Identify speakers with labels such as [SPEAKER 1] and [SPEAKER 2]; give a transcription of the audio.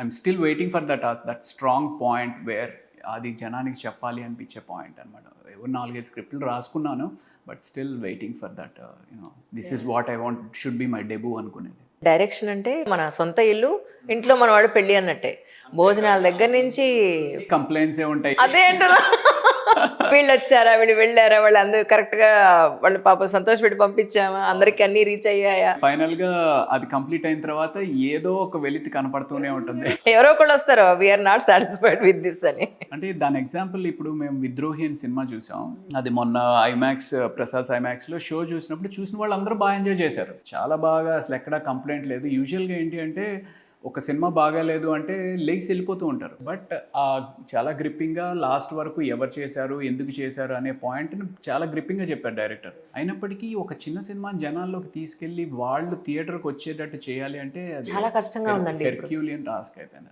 [SPEAKER 1] I'm still waiting for that that strong point where అది జనానికి చెప్పాలి అనిపించే పాయింట్ అనమాట ఎవరు నాలుగైదు స్క్రిప్ట్లు రాసుకున్నాను but still waiting for that you know this is what I want should be my debut అనుకునేది.
[SPEAKER 2] డైరెక్షన్ అంటే మన సొంత ఇల్లు ఇంట్లో మన వాడు పెళ్ళి అన్నట్టే. భోజనాల దగ్గర నుంచి
[SPEAKER 1] కంప్లైంట్స్ ఏ ఉంటాయి?
[SPEAKER 2] అదే వీళ్ళు వచ్చారా వీళ్ళు వెళ్ళారా? వాళ్ళు అందరూ కరెక్ట్గా వాళ్ళ పాప సంతోష పెట్టి పంపించామా? అందరికి అన్ని రీచ్ అయ్యాయా?
[SPEAKER 1] ఫైనల్గా అది కంప్లీట్ అయిన తర్వాత ఏదో ఒక వెలితి కనపడుతూనే ఉంటుంది.
[SPEAKER 2] ఎవరో ఒకళ్ళు వస్తారు? We're not satisfied with this అని.
[SPEAKER 1] అంటే దాని ఎగ్జాంపుల్ ఇప్పుడు మేము విద్రోహి అని సినిమా చూసాం. అది మొన్న ఐమాక్స్ ప్రసాద్ ఐమాక్స్లో షో చూసినప్పుడు చూసిన వాళ్ళు అందరూ బాగా ఎంజాయ్ చేశారు. చాలా బాగా అసలు ఎక్కడా కంప్లైంట్ లేదు. యూజువల్గా ఏంటి అంటే ఒక సినిమా బాగాలేదు అంటే లేచి వెళ్ళిపోతూ ఉంటారు. బట్ ఆ చాలా గ్రిప్పింగ్గా లాస్ట్ వరకు ఎవరు చేశారు ఎందుకు చేశారు అనే పాయింట్ని చాలా గ్రిప్పింగ్గా చెప్పారు డైరెక్టర్. అయినప్పటికీ ఒక చిన్న సినిమాని జనాల్లోకి తీసుకెళ్ళి వాళ్ళు థియేటర్కి వచ్చేటట్టు చేయాలి అంటే
[SPEAKER 2] చాలా కష్టంగా ఉందండి
[SPEAKER 1] టాస్క్ అయిపోయింది.